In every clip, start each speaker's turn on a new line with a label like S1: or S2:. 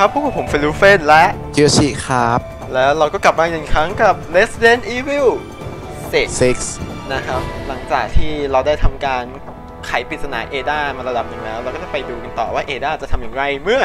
S1: ครับ พวกบผมเฟลูเฟนและ
S2: เกียวชิครับ
S1: แล้วเราก็กลับมาอีกครั้งกับ Resident Evil 6
S2: 6
S1: นะครับ หลังจากที่เราได้ทำการไขปริศนาเอดามาระดับหนึ่งแล้ว เราก็จะไปดูกันต่อว่าเอดาจะทำอย่างไรเมื่อ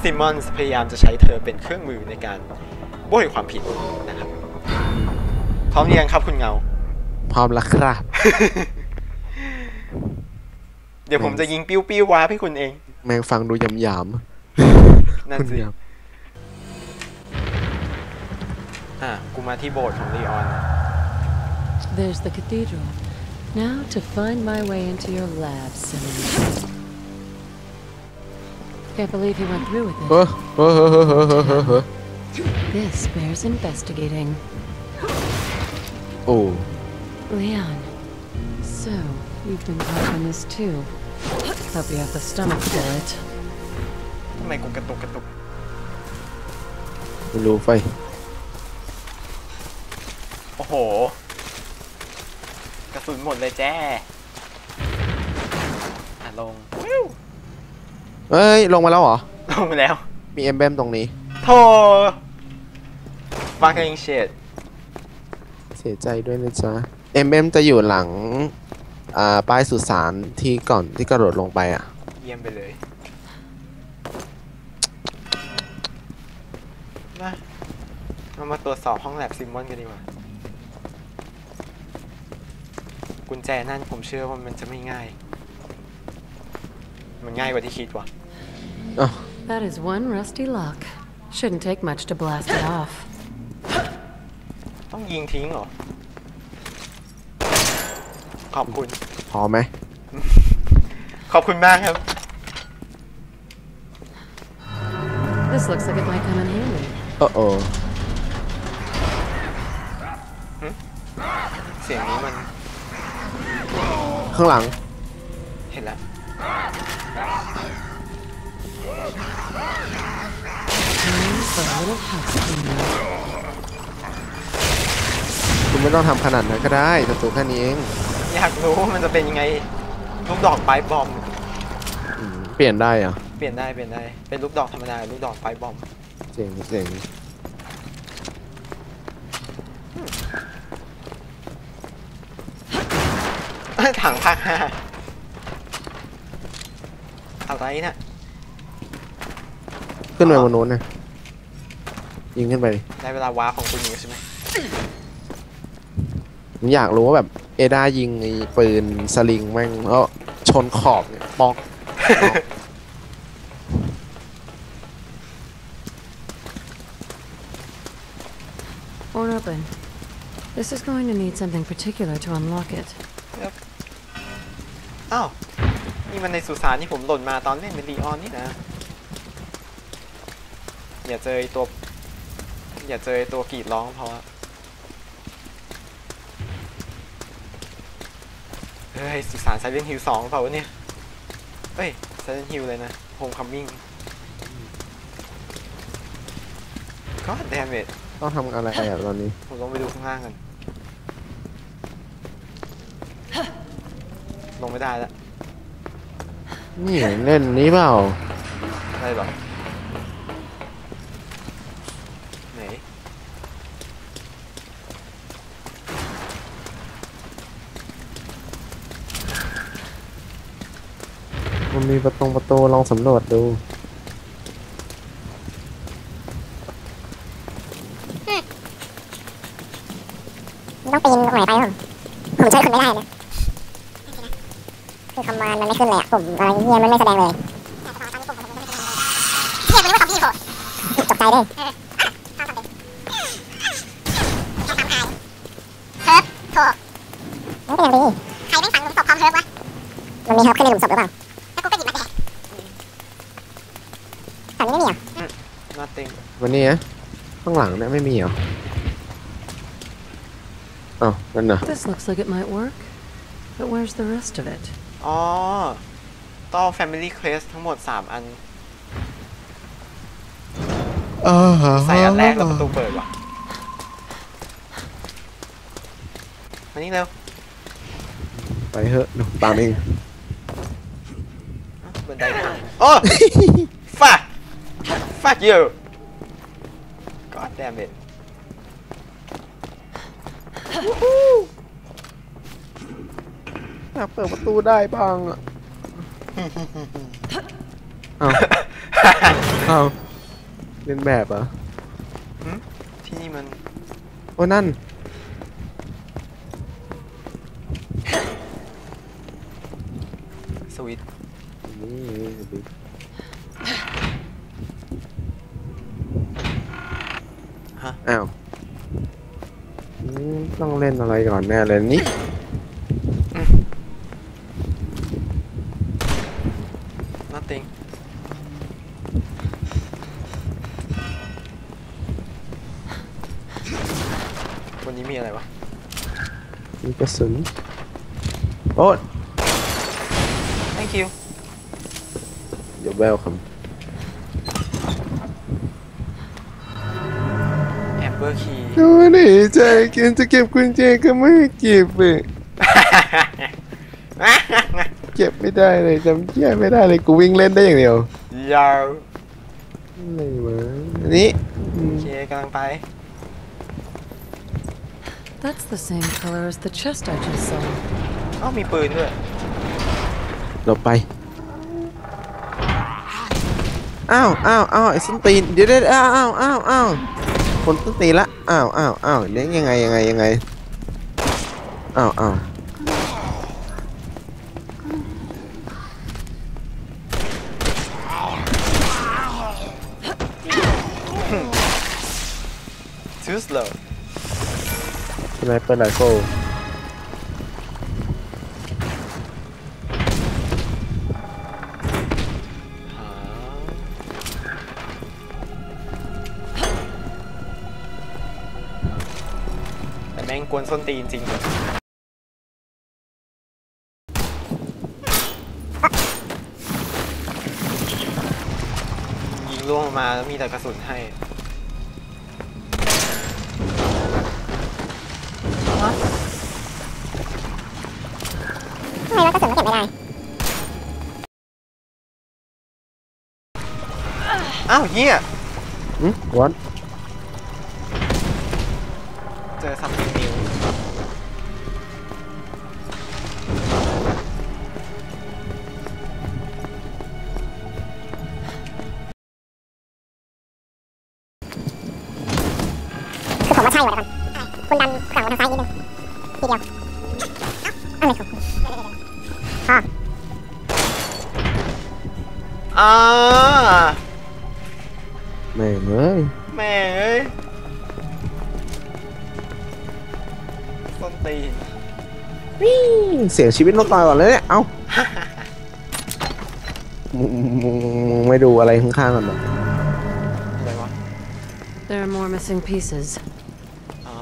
S1: ซิมอนส์พยายามจะใช้เธอเป็นเครื่องมือในการโบยความผิดนะครับ พร้อมหรือยังครับคุณเงา
S2: พร้อมแล้วครับ
S1: เดี๋ยวผมจะยิงปิ้วปิ้วๆวาร์ปให้คุณเอง
S2: แมงฟังดูยำย
S1: นั่ำ นสิ
S2: คุณย
S1: อ่ะ กูมาที่โบสถ์ของลีออน
S3: There's the cathedral. Now to find my way into your lab, Simmons. Can't believe he went through with
S2: เฮ้ย
S3: it.
S2: เฮ้ยเฮ้ยเฮ้ยเฮ้ยเฮ้ยเฮ้ยเฮ้ย
S3: This bears investigating.
S2: โอ้
S3: Leon. So, you've been caught on this too. Hope you have the stomach for it.
S1: ทำไมกูกระตุกกระตุก
S2: ไม่รู้ไฟ
S1: โอ้โห กระสุนหมดเลยแจ้อะลง
S2: เอ้ย ลงมาแล้วเหรอ
S1: ลงไปแล้ว
S2: มีเอมเบมตรงนี้
S1: โธ่ fucking shit
S2: เสียใจด้วยนะจ๊ะเอมเบมจะอยู่หลัง อ่า ป้ายสุสานที่ก่อนที่กระโดดลงไปอะ
S1: เยี่ยมไปเลย มา เรามาตรวจสอบห้องแลบซิมมอนกันดีกว่า กุญแจนั่นผมเชื่อว่ามันจะไม่ง่าย มันง่ายกว่าที่คิดว่ะ
S3: That is one rusty lock. Shouldn't take much to blast it off.
S1: ต้องยิงทิ้งเหรอ ขอบคุณ
S2: พอไหม
S1: ขอบคุณมากครับ
S3: This looks like it might come in handy.
S2: โอ้โอ
S1: เสียงนี้มัน
S2: ข้างหลัง
S1: เห็นแล้ว
S3: Time for a little house cleaning.
S2: คุณไม่ต้องทำขนาดนั้นก็ได้ศัตรูแค่นี้เอง
S1: อยากรู้ว่ามันจะเป็นยังไงลูกดอกไฟบอม
S2: อืมเปลี่ยนได้เหรอะ
S1: เปลี่ยนได้เปลี่ยนได้เป็นลูกดอกธรรมดาลูกดอกไฟบอม
S2: เจ๋งเจ๋ง
S1: ถังภาคห้าอะไรนะ
S2: ขึ้นไปบนนู้นนะยิงขึ้นไปดิ
S1: ได้เวลาวาร์ปของคุณอยู่ใช่ไหม
S2: ผมอยากรู้ว่าแบบ เอดายิงไอ้ปืนสลิงแม่งแล้วชนขอบเนี่ยปอก
S3: Or open. This is going to need something particular to unlock it.
S1: อ้าวนี่มันในสุสานที่ผมหล่นมาตอนเล่นเป็นลีออนนี่นะ อย่าเจอไอ้ตัว อย่าเจอไอ้ตัวกรีดร้องเพราะว่าเฮ้ย สุสานไซเลนฮิลสองเปล่าวะเนี่ยเฮ้ยไซเลนฮิลเลยนะโฮมคัมมิ่งก็แดมเม
S2: ต้องทำอะไรอะตอนนี้
S1: ผมลงไปดูข้างล่างกัน ลงไม่ได้แล้ว
S2: นี่เล่นนี้เปล่า
S1: ได้หรอไหน
S2: มันมีประตงประตูลองสำรวจดู
S4: มันต้องปีนตรงไหนไปผมผมช่วยคุณไม่ได้นะคือคำมานมันไม่ ขึ้นเลยอะผมอะไรเงี้ยมันไม่แสดงเลยเฮียมันไม่ของพี่โหตกใจด้วยเฮิร์บโถไม่เป็นไรใครไม่ฝังหลุมศพพร้อมเฮิร์บวะ มันมีเฮิร์บขึ้นในหลุมศพหรือเปล่า แล้วกูก็หยิบมาแดกแถวนี้ไม่มีเหรอ
S1: nothing
S2: วันนี้นะข้างหลังเนี่ยไม่มีเหรออ้าวนั่นน่ะ
S3: This looks like it might work. But where's the rest of it?
S1: อ๋อต้อง family crest ทั้งหมด 3 อันใส่อันแรกแล้วประตูเปิดว่ะมานี่เร็ว
S2: ไปเถอะเดี๋ยวผมตามเอง
S1: อ้าวบันไดทางโอ้ฟัก fuck you god damn it
S2: อยากเปิดประตูได้บ้างอะเอาเอาเรียนแบบเหรอะ
S1: ที่นี่มัน
S2: โอ้นั่น
S1: สวิตช์
S2: นี่ดิ
S1: ฮะ
S2: อ้าวอืมต้องเล่นอะไรก่อนแน่เลยนี่
S1: nothing วันนี้มีอะไรวะ
S2: มีกระสุนโอ้
S1: thank you
S2: เดี๋ยวแววค
S1: amber key ำ
S2: ดูนี่ใจกินจะเก็บกุญแจก็ไม่ให้เก็บเลยเก็บไม่ได้เลยจำเชี่ยไม่ได้เลยกูวิ่งเล่นได้อย่างเดียวยา
S1: ว
S2: อะไรวะอันนี้อืม
S1: โอเคกำลังไป
S3: That's the same color as the chest I just saw.
S1: เอ้ามีปืนด้วย
S2: หลบไป อ้าวอ้าวอ้าวไอ้ส้นตีน เดี๋ยวเดี๋ยวอ้าวอ้าวอ้าวอ้าวคนส้นตีนละ อ้าวอ้าวอ้าวเลี้ยงยังไงยังไงยังไง อ้าวอ้าว
S1: too slow
S2: ส ไนเปอร์ไรเฟิล
S1: แต่แม่งกวนส้นตีนจริงยิงล่วงมาแล้วมีแต่กระสุนให้
S4: ทำไมรถกระสุนมันเก็บไม่ได้
S1: อ้าวเฮีย
S2: อืมวัน
S1: เจอซัมติงนิว
S4: คือผมว่าใช่ว่ะเดี๋ยวก่อนคุณดัน
S2: แม่งเอ้ย
S1: แม่เอ้ยส้นตีน
S2: วิ่งเสียงชีวิตนกต่อยก่อนเลยเนี่ย เอ้ามึงมึงมึงไม่ดูอะไรข้างๆก่อนเหรอ
S1: อะไรวะ
S3: There are more missing pieces.
S1: อ๋อ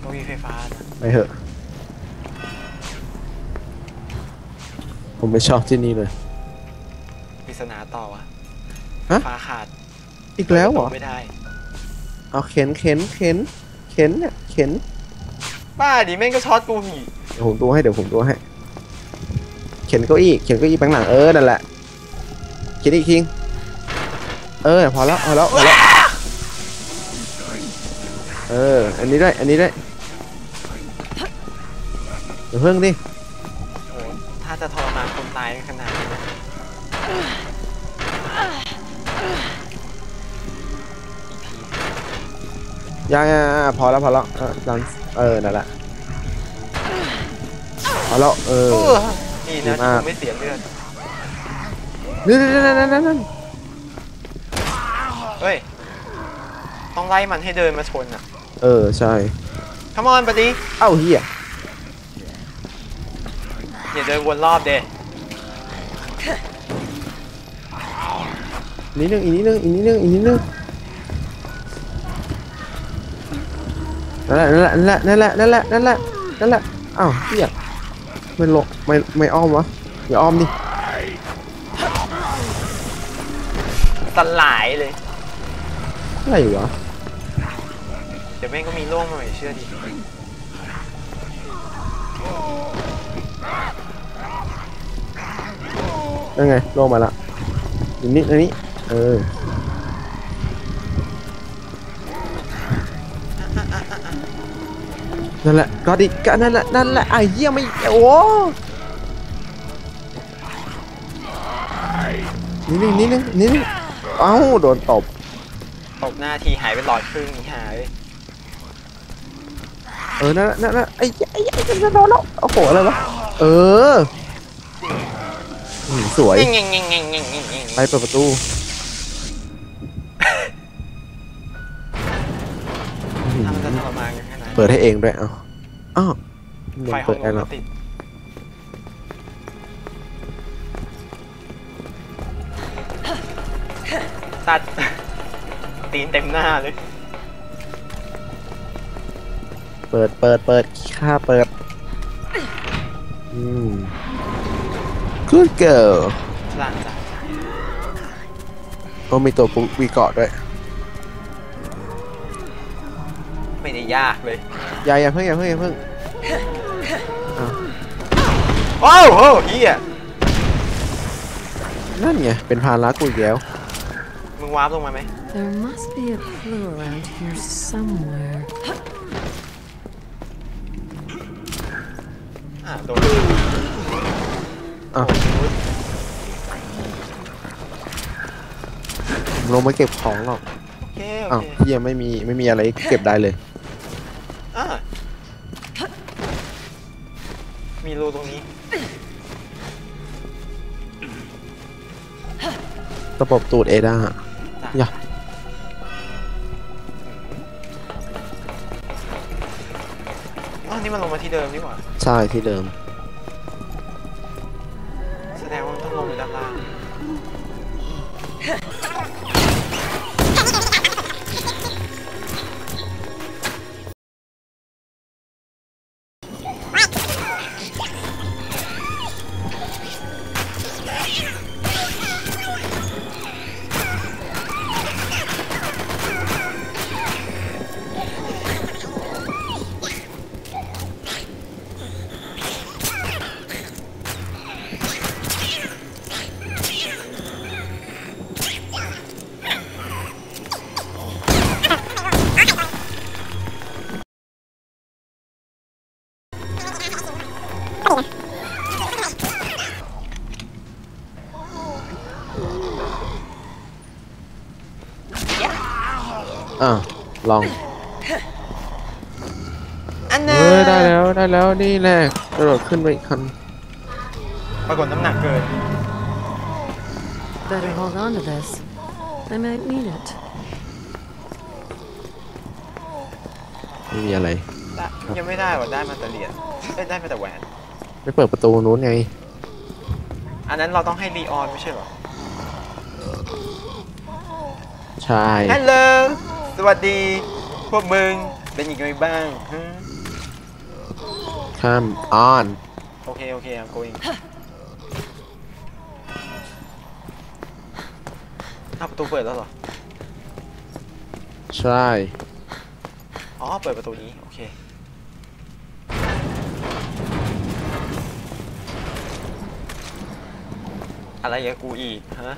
S1: เก็มีไฟฟ้านะ
S2: ไปเถอะ ผมไม่ชอบที่นี่เลย
S1: ปริศนาต่อวะ
S2: ฮะ
S1: ฟ้าขาด
S2: อีกแล้วเหรอ
S1: ไม่ได้
S2: เอาเข็นเข็นเข็นเข็นเนี่ยเข็น
S1: บ้าดิแม่งก็ช็อตกูอีก
S2: เดี๋ยวผมดูให้เดี๋ยวผมดูให้ เข็นเก้าอี้เข็นเก้าอี้แบงหลังเออนั่นแหละเข็นอีกทีเออพอแล้วพอแล้วพอแล้วเอออันนี้ได้อันนี้ได้เดี๋ยวเพิ่งดิ
S1: โอ้ถ้าจะทรมานคนตายขนาดนี้นะ
S2: ยังยังยังพอแล้วพอแล้วเออดันเออนั่นแหละพอแล้วเออ
S1: เออนี่นะ
S2: ดีมาก
S1: กูไม่เสียเลือด
S2: นั่นนั่นนั่นนั่นนั่น
S1: เฮ้ยต้องไล่มันให้เดินมาชนอะ
S2: เออใช่
S1: Come on buddy
S2: เอ้าเฮีย
S1: อย่าเดินวนรอบเด
S2: อีกนิดนึงอีกนิดนึงอีกนิดนึงอีกนิดนึง นั่นแหละนั่นแหละนั่นแหละนั่นแหละนั่นแหละนั่นแหละอ้าวเฮียไม่ลงไม่ไม่อ้อมวะอย่าอ้อมดิ
S1: สลายเลย
S2: อะไรวะ
S1: เดี๋ยวแม่งก็มีโล่งมาใหม่เชื่อดิ
S2: นั่นไงลงมาละอีกนิดอันนี้เออ นั่นแหละก็ดิก็นั่นแหละนั่นแหละไอ้เหี้ยไม่โอ้นิดนึงนิดนึงนิดนึงเอ้าโดนตบ
S1: ตบหน้าทีหายไปหลอดครึ่งนี่หาย
S2: เออนั่นแหละนั่นแหละไอ้เหี้ยไอ้เหี้ยไอ้เหี้ยโดนแล้วโอ้โหอะไรวะเอออืมสวย
S1: เงี้ยเงี้ยเงี้ยเงี้ยเงี้ยเงี้ย
S2: ไปเปิดประตู เปิดให้เองด้วยเอ้าอ้าวยัง
S1: ไฟห้อ
S2: เปิ
S1: ง
S2: ด
S1: ล
S2: ได้
S1: ม
S2: แล้ว
S1: ก็ติดตัด ตีนเต็มหน้าเลย
S2: เปิดเปิดเปิดค่าเปิดอืม good girl
S1: หลานจ้ะ
S2: ก็มีตัวปุ๊วีเกาะด้วย
S1: ไม่ได้ยากเลย
S2: อย่าอย่าเพิ่งอย่าเพิ่งอย่าเพิ่ง
S1: โอ้โหเฮีย
S2: นั่นไงเป็นภาระกูอีกแล้ว
S1: มึงวาร์ปลงมาไหม
S3: There must be a clue around here somewhere.
S1: อ่าโดน
S2: อะผมลงมาเก็บของหรอก
S1: โอเคโอ
S2: อ้าว
S1: เค
S2: พี่ยังไม่มีไม่มีอะไรเก็บได้เลย
S1: อ่ามีรูตรงนี้
S2: ตะปบตูดเอด้าอย่า
S1: อ๋อนี่มันลงมาที่เดิมนี่หว่า
S2: ใช่ที่เดิม
S1: อะ
S2: ลอง
S1: อัน
S2: เอ
S1: นั้น
S2: อได้แล้วได้แล้วนี่แหละกระโดดขึ้นไปอีกคัน
S1: ปรากฏน้ำหนักเกิน
S3: Better hold on to this. I might need it.
S2: ไม่มีอะไร
S1: ได้ยังไม่ได้ว่ะได้มาแต่เหรียญเอ้ยได้มาแต่แหวน
S2: ไปเปิดประตูนู้นไง
S1: อันนั้นเราต้องให้รีออนไม่ใช่เหรอ
S2: ใช่
S1: ฮัลโหลส วัสดี พวกมึง เป็นยังไงบ้างฮะ
S2: ข้ามออน
S1: โอเค โอเค I'm going อ้าวประตูเปิดแล้วเหรอ
S2: ใช่
S1: อ๋อ เปิดประตูนี้ โอเค อะไรอะกูอีก ฮะ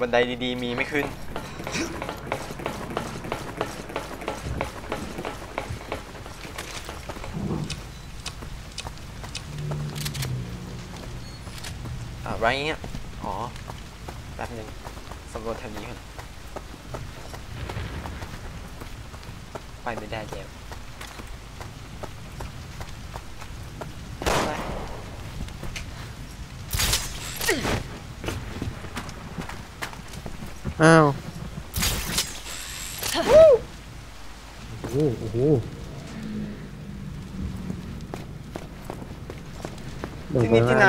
S1: บันไดดีๆ มีไม่ขึ้น อ่าไรเงี้ย อ๋อ แป๊บนึงสำรวจแถวนี้ก่อนไปไม่ได้แล้วไป
S2: อ้าวโอ้โหโอ้โหลง
S1: ที่
S2: ไป
S1: นี่ที่ไหน